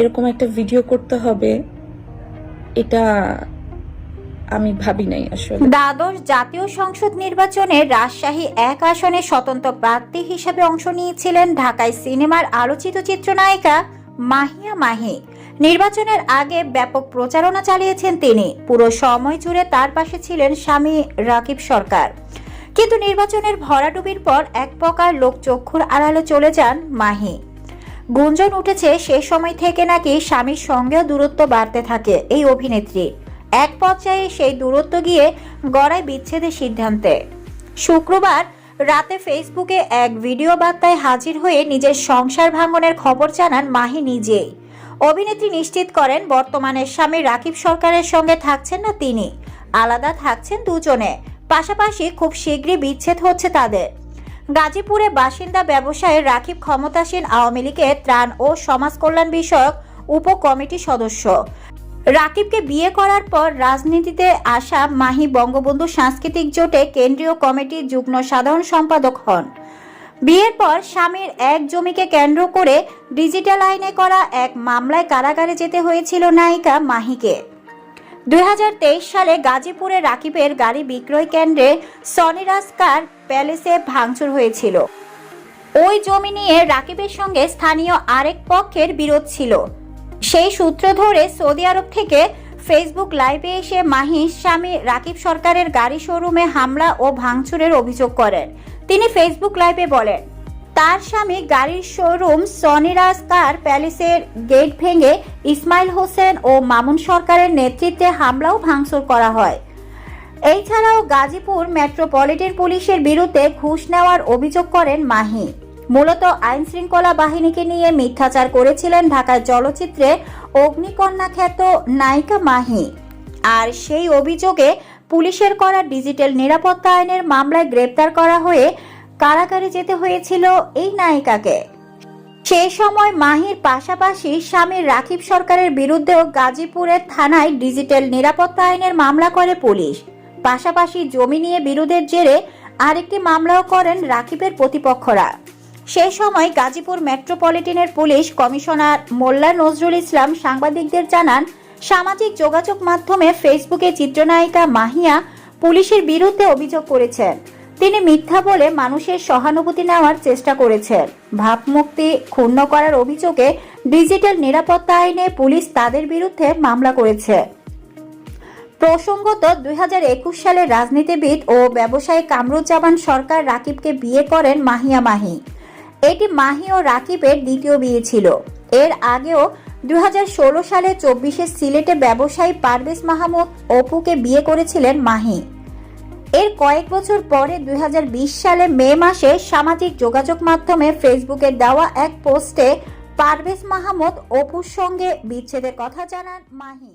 এরকম একটা ভিডিও করতে হবে, এটা আমি ভাবি নাই আসলে। দ্বাদশ জাতীয় সংসদ নির্বাচনে রাজশাহী এক আসনে স্বতন্ত্র প্রার্থী হিসেবে অংশ নিয়েছিলেন ঢাকায় সিনেমার আলোচিত চিত্রনায়িকা মাহিয়া মাহি। নির্বাচনের আগে ব্যাপক প্রচারণা চালিয়েছেন তিনি। পুরো সময় জুড়ে তার পাশে ছিলেন স্বামী রাকিব সরকার। কিন্তু নির্বাচনের ভরাডুবির পর এক প্রকার লোক চক্ষুর আড়ালে চলে যান মাহি। গুঞ্জন উঠেছে সে সময় থেকে নাকি স্বামীর সঙ্গেও দূরত্ব বাড়তে থাকে এই অভিনেত্রী। এক পর্যায়ে সেই দূরত্ব গিয়ে গড়ায় বিচ্ছেদের সিদ্ধান্তে। শুক্রবার রাতে ফেসবুকে এক ভিডিও বার্তায় হাজির হয়ে নিজের সংসার ভাঙনের খবর জানান মাহি নিজেই। অভিনেত্রী নিশ্চিত করেন, বর্তমানে স্বামী রাকিব সরকারের সঙ্গে থাকছেন না তিনি। আলাদা থাকছেন দুজনে। পাশাপাশি খুব শীঘ্রই বিচ্ছেদ হচ্ছে তাদের। গাজীপুরে বাসিন্দা ব্যবসায়ী রাকিব ক্ষমতাসীন আওয়ামী লীগের ত্রাণ ও সমাজ কল্যাণ বিষয়ক উপকমিটি সদস্য। রাকিবকে বিয়ে করার পর রাজনীতিতে আসা মাহি বঙ্গবন্ধু সাংস্কৃতিক জোটে কেন্দ্রীয় কমিটির যুগ্ম সাধারণ সম্পাদক হন। বিয়ের পর স্বামীর এক জমিকে কেন্দ্র করে ডিজিটাল আইনে করা এক মামলায় কারাগারে যেতে হয়েছিল নায়িকা মাহিকে। দু হাজার তেইশ সালে গাজীপুরে রাকিবের গাড়ি বিক্রয় কেন্দ্রে সনিরাজ কার প্যালেসে ভাঙচুর হয়েছিল। ওই জমি নিয়ে রাকিবের সঙ্গে স্থানীয় আরেক পক্ষের বিরোধ ছিল। সেই সূত্র ধরে সৌদি আরব থেকে ফেসবুক লাইভে এসে মাহি স্বামী রাকিব সরকারের গাড়ি শোরুমে হামলা ও ভাঙচুরের অভিযোগ করেন। তিনি ফেসবুক লাইভে বলেন তার স্বামী গাড়ির শোরুম সনিরাজ কার প্যালেসের গেট ভেঙে ইসমাইল হোসেন ও মামুন সরকারের নেতৃত্বে হামলাও ভাঙচুর করা হয়। এছাড়াও গাজীপুর মেট্রোপলিটন পুলিশের বিরুদ্ধে ঘুষ নেওয়ার অভিযোগ করেন মাহি। মূলত আইন শৃঙ্খলা বাহিনীকে নিয়ে মিথ্যাচার করেছিলেন ঢাকার চলচ্চিত্রে অগ্নিকন্যা খ্যাত নায়িকা মাহি। আর সেই অভিযোগে পুলিশের করা ডিজিটাল নিরাপত্তা আইনের মামলায় গ্রেপ্তার করা হয়ে কারাগারে যেতে হয়েছিল এই নায়িকাকে। সেই সময় মাহির পাশাপাশি স্বামী রাকিব সরকারের বিরুদ্ধেও গাজীপুরের থানায় ডিজিটাল নিরাপত্তা আইনের মামলা করে পুলিশ। পাশাপাশি জমি নিয়ে বিরোধের জেরে আরেকটি মামলাও করেন রাকিবের প্রতিপক্ষরা। সেই সময় গাজীপুর মেট্রোপলিটনের পুলিশ কমিশনার মোল্লা নজরুল ইসলাম সাংবাদিকদের জানান, সামাজিক যোগাযোগ মাধ্যমে ফেসবুকে চিত্রনায়িকা মাহিয়া পুলিশের বিরুদ্ধে অভিযোগ করেছেন। তিনি মিথ্যা বলে মানুষের সহানুভূতি নেওয়ার চেষ্টা করেছেন। ভাবমুক্তি ক্ষুণ্ণ করার অভিযোগে ডিজিটাল নিরাপত্তা আইনে পুলিশ তাদের বিরুদ্ধে মামলা করেছে। প্রসঙ্গত দু হাজার একুশ সালে রাজনীতিবিদ ও ব্যবসায়ী কামরুজ্জামান সরকার রাকিবকে বিয়ে করেন মাহিয়া মাহি। এটি মাহি ও রাকিবের দ্বিতীয় বিয়ে ছিল। এর আগেও দুই হাজার ষোলো সালে চব্বিশে সিলেটে ব্যবসায়ী পারভেজ মাহমুদ অপুকে বিয়ে করেছিলেন মাহি। এর কয়েক বছর পরে দু হাজার বিশ সালে মে মাসে সামাজিক যোগাযোগ মাধ্যমে ফেসবুকে দেওয়া এক পোস্টে পারভেজ মাহমুদ অপুর সঙ্গে বিচ্ছেদের কথা জানান মাহি।